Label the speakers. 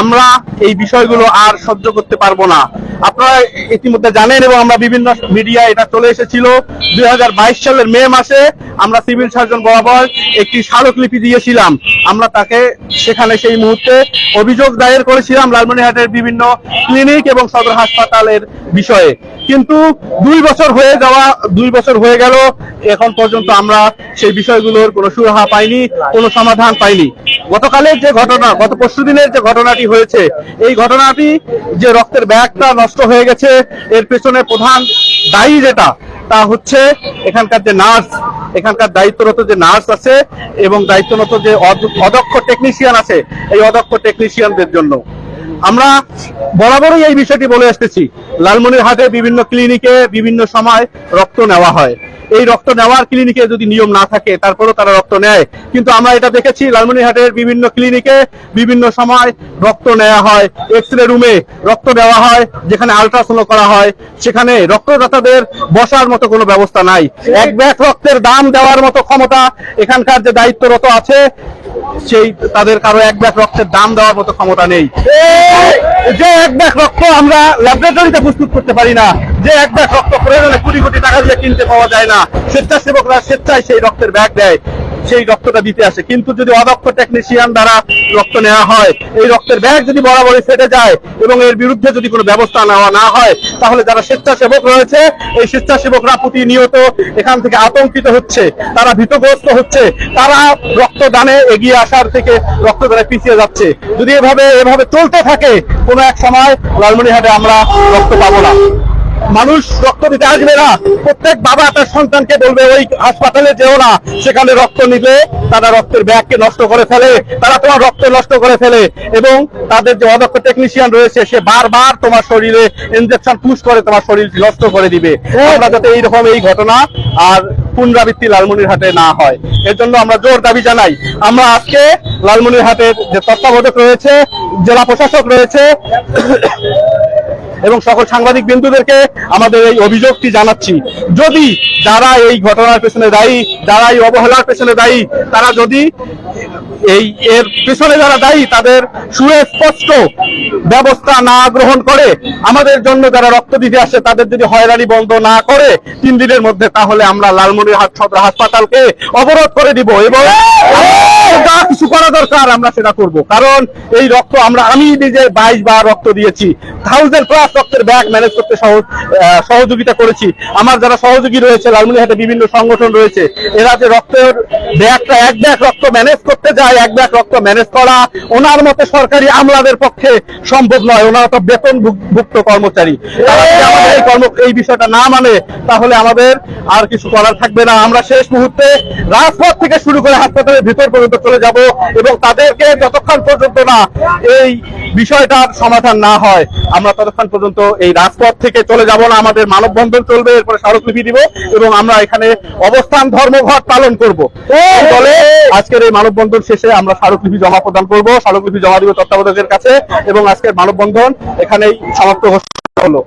Speaker 1: আমরা এই বিষয়গুলো আর সহ্য করতে পারব না। আপনারা ইতিমধ্যে জানেন এবং আমরা বিভিন্ন মিডিয়া এটা চলে এসেছিল। দুই হাজার বাইশ সালের মে মাসে আমরা সিভিল সার্জন বরাবর একটি স্মারকলিপি দিয়েছিলাম। আমরা তাকে সেখানে সেই মুহূর্তে অভিযোগ দায়ের করেছিলাম। লালমনিহাটের বিভিন্ন ক্লিনিক এবং সদর হাসপাতালের বিষয়ে। কিন্তু দুই বছর হয়ে যাওয়া, দুই বছর হয়ে গেল, এখন পর্যন্ত আমরা সেই বিষয়গুলোর কোনো সুরাহা পাইনি, কোনো সমাধান পাইনি। গতকালের যে ঘটনা, গত পরশু দিনের যে ঘটনাটি হয়েছে, এই ঘটনাটি যে রক্তের ব্যাগটা নষ্ট হয়ে গেছে, এর পেছনে প্রধান দায়ী যেটা, তা হচ্ছে এখানকার যে নার্স, এখানকার দায়িত্বরত যে নার্স আছে এবং দায়িত্বরত যে অদ- অদক্ষ টেকনিশিয়ান আছে, এই অদক্ষ টেকনিশিয়ানদের জন্য। আমরা বরাবরই এই বিষয়টি বলে আসতেছি। লালমনিরহাটে বিভিন্ন ক্লিনিকে বিভিন্ন সময় রক্ত নেওয়া হয়। এই রক্ত নেওয়ার ক্লিনিকে যদি নিয়ম না থাকে, তারপরেও তারা রক্ত নেয়। কিন্তু আমরা এটা দেখেছি, লালমনিরহাটের বিভিন্ন ক্লিনিকে বিভিন্ন সময় রক্ত নেওয়া হয়। এক্স রে রুমে রক্ত দেওয়া হয়, যেখানে আলট্রাসাউন্ড করা হয়। সেখানে রক্তদাতাদের বসার মতো কোনো ব্যবস্থা নাই। এক ব্যাগ রক্তের দাম দেওয়ার মতো ক্ষমতা এখানকার যে দায়িত্বরত আছে সেই তাদের কারও এক ব্যাগ রক্তের দাম দেওয়ার মতো ক্ষমতা নেই। যে এক ব্যাগ রক্ত আমরা ল্যাবরেটরিতে প্রস্তুত করতে পারি না, যে এক ব্যাগ রক্ত প্রয়োজনে কোটি কোটি টাকা দিয়ে কিনতে পাওয়া যায় না, স্বেচ্ছাসেবকরা স্বেচ্ছায় সেই রক্তের ব্যাগ দেয়। সেই রক্তটা দিতে আসে। কিন্তু যদি অদক্ষ টেকনিশিয়ান দ্বারা রক্ত নেওয়া হয়, এই রক্তের ব্যাগ যদি বরাবরই ফেটে যায় এবং এর বিরুদ্ধে যদি কোনো ব্যবস্থা নেওয়া না হয়, তাহলে যারা স্বেচ্ছাসেবক রয়েছে, এই স্বেচ্ছাসেবকরা প্রতিনিয়ত এখান থেকে আতঙ্কিত হচ্ছে, তারা ভীতগ্রস্ত হচ্ছে, তারা রক্তদানে এগিয়ে আসার থেকে রক্তদানে পিছিয়ে যাচ্ছে। যদি এভাবে এভাবে চলতে থাকে, কোনো এক সময় লালমনিরহাটে আমরা রক্ত পাবো না। মানুষ রক্ত দিতে আসবে না। প্রত্যেক বাবা তার সন্তানকে বলবে, ওই হাসপাতালে যেও না, সেখানে রক্ত নিলে তারা রক্তের ব্যাগকে নষ্ট করে ফেলে, তারা তোমার রক্ত নষ্ট করে ফেলে। এবং তাদের যে অদক্ষ টেকনিশিয়ান রয়েছে, সে বারবার তোমার শরীরে ইনজেকশন পুশ করে, তোমার শরীর নষ্ট করে দিবে। আমরা যাতে এইরকম এই ঘটনা আর পুনরাবৃত্তি লালমনিরহাটে না হয়। এর জন্য আমরা জোর দাবি জানাই। আমরা আজকে লালমনিরহাটের যে তত্ত্বাবধায়ক রয়েছে, জেলা প্রশাসক রয়েছে এবং সকল সাংবাদিক বিন্দুদেরকে আমাদের এই অভিযোগটি জানাচ্ছি। যদি যারা এই ঘটনার পেছনে দায়ী, যারা এই অবহেলার পেছনে দায়ী, তারা যদি এই এর পেছনে যারা দায়ী, তাদের সুস্পষ্ট ব্যবস্থা না গ্রহণ করে, আমাদের জন্য যারা রক্ত দিতে আসে, তাদের যদি হয়রানি বন্ধ না করে, তিন দিনের মধ্যে তাহলে আমরা লালমনিরহাট সদর হাসপাতালকে অবরোধ করে দিব এবং যা কিছু করা দরকার, আমরা সেটা করব। কারণ এই রক্ত আমরা আমি নিজে বাইশ বার রক্ত দিয়েছি থাউজেন্ড প্লাস রক্তের ব্যাগ ম্যানেজ করতে সহযোগিতা করেছি। আমার যারা সহযোগী রয়েছে, লালমনিরহাটে বিভিন্ন সংগঠন রয়েছে, এরা যে রক্তের ব্যাগটা এক ব্যাগ রক্ত ম্যানেজ করতে যায়, এক ব্যাগ রক্ত ম্যানেজ করা ওনার মতে সরকারি আমলাদের পক্ষে সম্ভব নয়। ওনারা তো বেতন ভুক্ত কর্মচারী। এই কর্ম এই বিষয়টা না মানে তাহলে আমাদের আর কিছু করার থাকবে না। আমরা শেষ মুহূর্তে রাজপথ থেকে শুরু করে হাসপাতালের ভিতর পর্যন্ত চলে যাব এবং তাদেরকে যতক্ষণ পর্যন্ত না এই বিষয়টার সমাধান না হয়, আমরা ততক্ষণ পর্যন্ত এই রাজপথ থেকে চলে যাব না। আমাদের মানববন্ধন চলবে, এরপরে স্মারকলিপি দিব এবং আমরা এখানে অবস্থান, ধর্মঘট পালন করব। বলে আজকের এই মানববন্ধন শেষে আমরা স্মারকলিপি জমা প্রদান করব। স্মারকলিপি জমা দিব তত্ত্বাবধায়কের কাছে এবং আজকের মানববন্ধন এখানেই সমাপ্ত হলো।